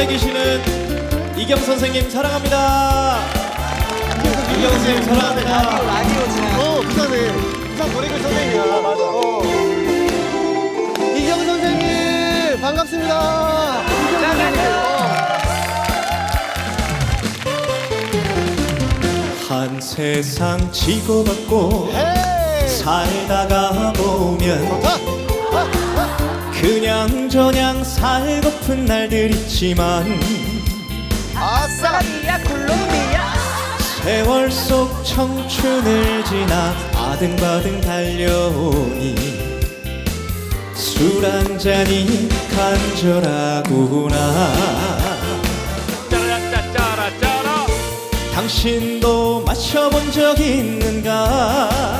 안에 계시는 이경 선생님 사랑합니다. 이경 선생님 사랑합니다. 어, 부산에 부산 거리글 선생님이야. 맞아. 어. 이경 선생님 반갑습니다. 이경 선생님. 한 세상 치고받고 헤이. 살다가 보면 그냥 저냥 살고픈 날들 있지만 아싸. 사랑이야 콜롬비아. 세월 속 청춘을 지나 아등바등 달려오니 술 한 잔이 간절하구나. 짜라짜짜라짜라. 당신도 마셔본 적 있는가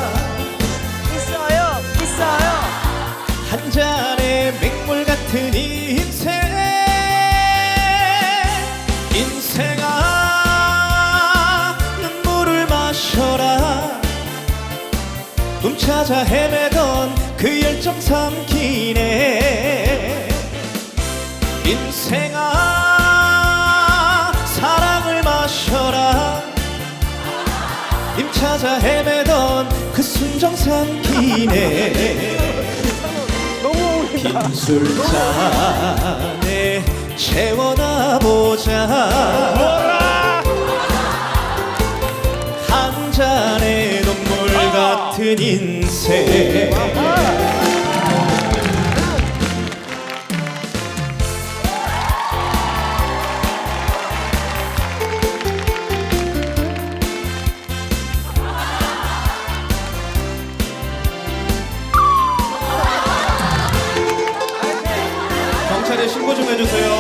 찾아 헤매던 그 열정 삼키네. 인생아 사랑을 마셔라. 님 찾아 헤매던 그 순정 삼키네. 빈 술잔에 채워나 보자 해주세요.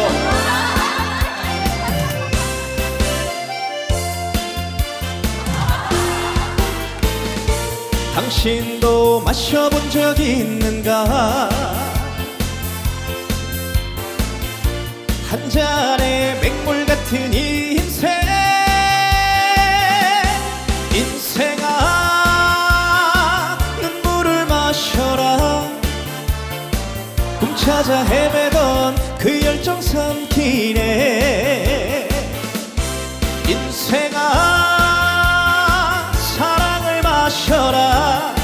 당신도 마셔본 적 있는가? 한 잔의 맹물 같은 인생 인생아 눈물을 마셔라 꿈 찾아 헤매던 그 열정 삼키네. 인생아 사랑을 마셔라.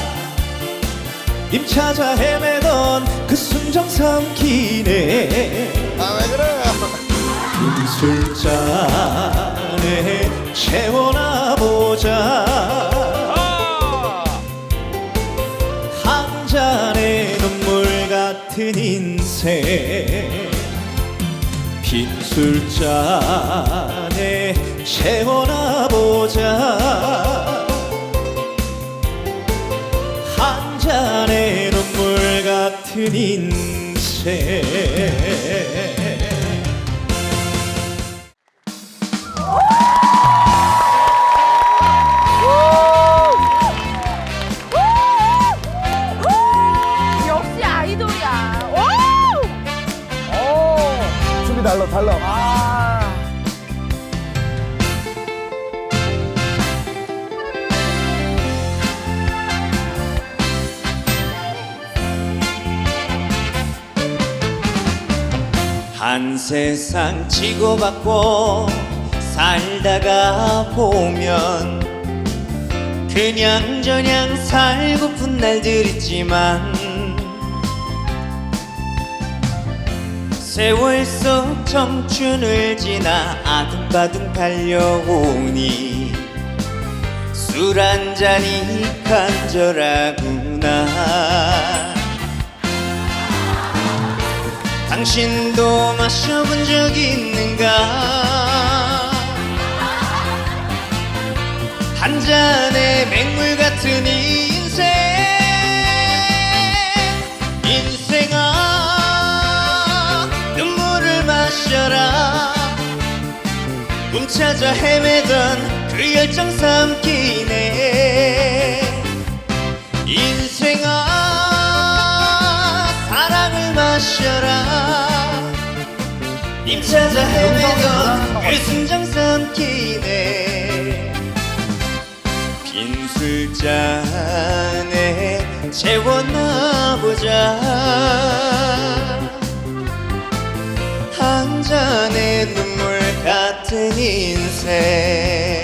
님 찾아 헤매던 그 순정 삼키네. 아, 왜 그래? 빈 술잔에 채워나 보자. 한 잔의 눈물 같은 인생 빈 술잔에 채워나 보자 달라, 달라. 아한 세상 치고받고 살다가 보면 그냥 저냥 살고픈 날들 있지만 세월 속 청춘을 지나 아둥바둥 달려오니 술 한 잔이 간절하구나. 당신도 마셔본 적 있는가? 한 잔의 맹물 같은 인생. 인생아 찾아 헤매던 그 열정 삼키네. 인생아 사랑을 마셔라. 님 찾아 헤매던 그 순정 삼키네. 빈 술잔에 채워놔보자. 한 잔에 insane.